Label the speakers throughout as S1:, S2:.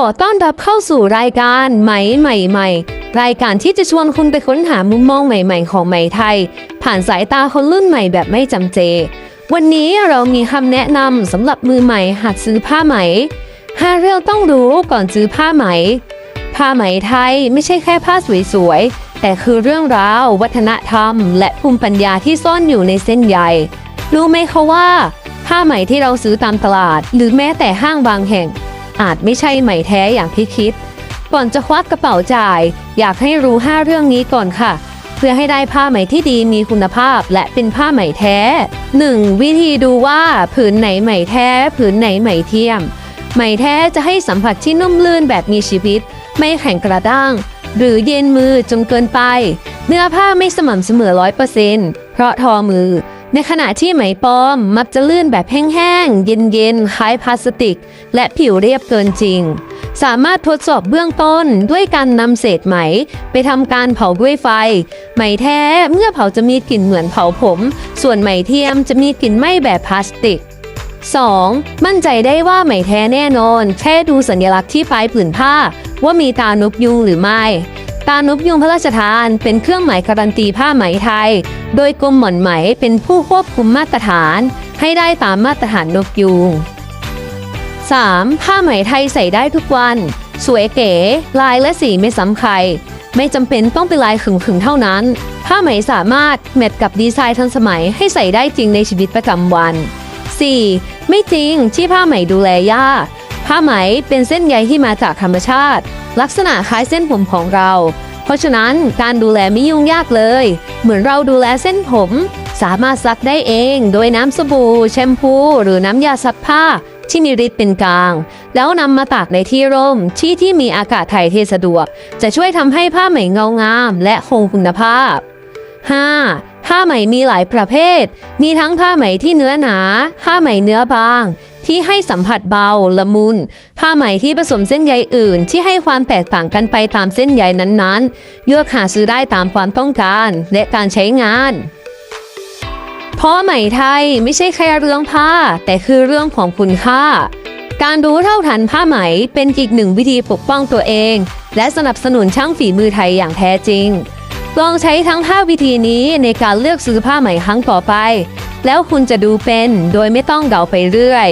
S1: ขอต้อนรับเข้าสู่รายการไหม่ใหม่ใหม่รายการที่จะชวนคุณไปค้นหามุมมองใหม่ ๆ ของไหม่ไทย ผ่านสายตาคนรุ่นใหม่แบบไม่จำเจ วันนี้เรามีคำแนะนำสำหรับมือใหม่หัดซื้อผ้าไหมห้าเรื่องต้องรู้ก่อนซื้อผ้าไหม ผ้าไหมไทยไม่ใช่แค่ผ้าสวยๆแต่คือเรื่องราว วัฒนธรรม และภูมิปัญญาที่ซ่อนอยู่ในเส้นใยรู้ไหมคะว่า ผ้าไหมที่เราซื้อตามตลาด หรือแม้แต่ห้างบางแห่ง อาจไม่ใช่ไหมแท้อย่างที่คิด ก่อนจะควักกระเป๋าจ่าย อยากให้รู้ 5 เรื่องนี้ก่อนค่ะ เพื่อให้ได้ผ้าไหมที่ดีมีคุณภาพและเป็นผ้าไหมแท้ 1. วิธีดูว่าผืนไหนไหมแท้ ผืนไหนไหมเทียม ไหมแท้จะให้สัมผัสที่นุ่มลื่นแบบมีชีวิต ไม่แข็งกระด้าง หรือเย็นมือจนเกินไป เนื้อผ้าไม่สม่ำเสมอร้อยเปอร์เซ็นต์เพราะทอมือ ในขณะที่ไหมปลอมมักจะลื่นแบบแห้งๆ เย็นๆ คล้ายพลาสติก และผิวเรียบเกินจริง สามารถทดสอบเบื้องต้นด้วยการนำเศษไหม ไปทำการเผาด้วยไฟ ไหมแท้เมื่อเผาจะมีกลิ่นเหมือนเผาผม ส่วนไหมเทียมจะมีกลิ่นไหม้แบบพลาสติก 2. มั่นใจได้ว่าไหมแท้แน่นอน แค่ดูสัญลักษณ์ที่ปลายผืนผ้า ว่ามีตานุกยุงหรือไม่ ตานกยุงพระราชทานเป็นเครื่องหมายการันตีผ้าไหมไทย โดยกรมหม่อนไหมเป็นผู้ควบคุมมาตรฐาน ให้ได้ตามมาตรฐานนกยูง 3. ผ้าไหมไทยใส่ได้ทุกวัน สวยเก๋ ลายและสีไม่ซ้ำใคร ไม่จำเป็นต้องเป็นลายขึงๆเท่านั้น ผ้าไหมสามารถแมทกับดีไซน์ทันสมัยให้ใส่ได้จริงในชีวิตประจำวัน 4. ไม่จริงที่ผ้าไหมดูแลยาก ผ้าไหมเป็นเส้นใยที่มาจากธรรมชาติ ลักษณะคล้ายเส้นผมของเรา เพราะฉะนั้นการดูแลไม่ยุ่งยากเลย เหมือนเราดูแลเส้นผม สามารถซักได้เองโดยน้ำสบู่แชมพู หรือน้ำยาซักผ้าที่มีฤทธิ์เป็นกลาง แล้วนำมาตากในที่ร่มที่ที่มีอากาศถ่ายเทสะดวก จะช่วยทำให้ผ้าไหมเงางาม และคงคุณภาพ 5. ผ้าไหมมีหลายประเภท มีทั้งผ้าไหมที่เนื้อหนา ผ้าไหมเนื้อบาง ที่ให้สัมผัสเบาละมุน ผ้าไหมที่ผสมเส้นใยอื่น ที่ให้ความแตกต่างกันไปตามเส้นใยนั้นๆ เลือกหาซื้อได้ตามความต้องการและการใช้งานเพราะไหมไทยไม่ใช่แค่เรื่องผ้า แต่คือเรื่องของคุณค่า การรู้เท่าทันผ้าไหมเป็นอีกหนึ่งวิธีปกป้องตัวเอง และสนับสนุนช่างฝีมือไทยอย่างแท้จริง ลองใช้ทั้ง 5 วิธีนี้ในการเลือกซื้อผ้าไหมครั้งต่อไป แล้วคุณจะดูเป็นโดยไม่ต้องเดาไปเรื่อย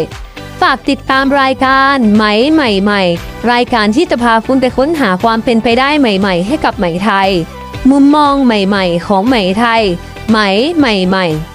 S1: ฝากติดตามรายการไหมใหม่ใหม่ๆ รายการที่จะพาคุณไปค้นหาความเป็นไปได้ใหม่ ๆ ให้กับไหมไทย มุมมองใหม่ ๆ ของไหมไทย ไหมใหม่ ๆ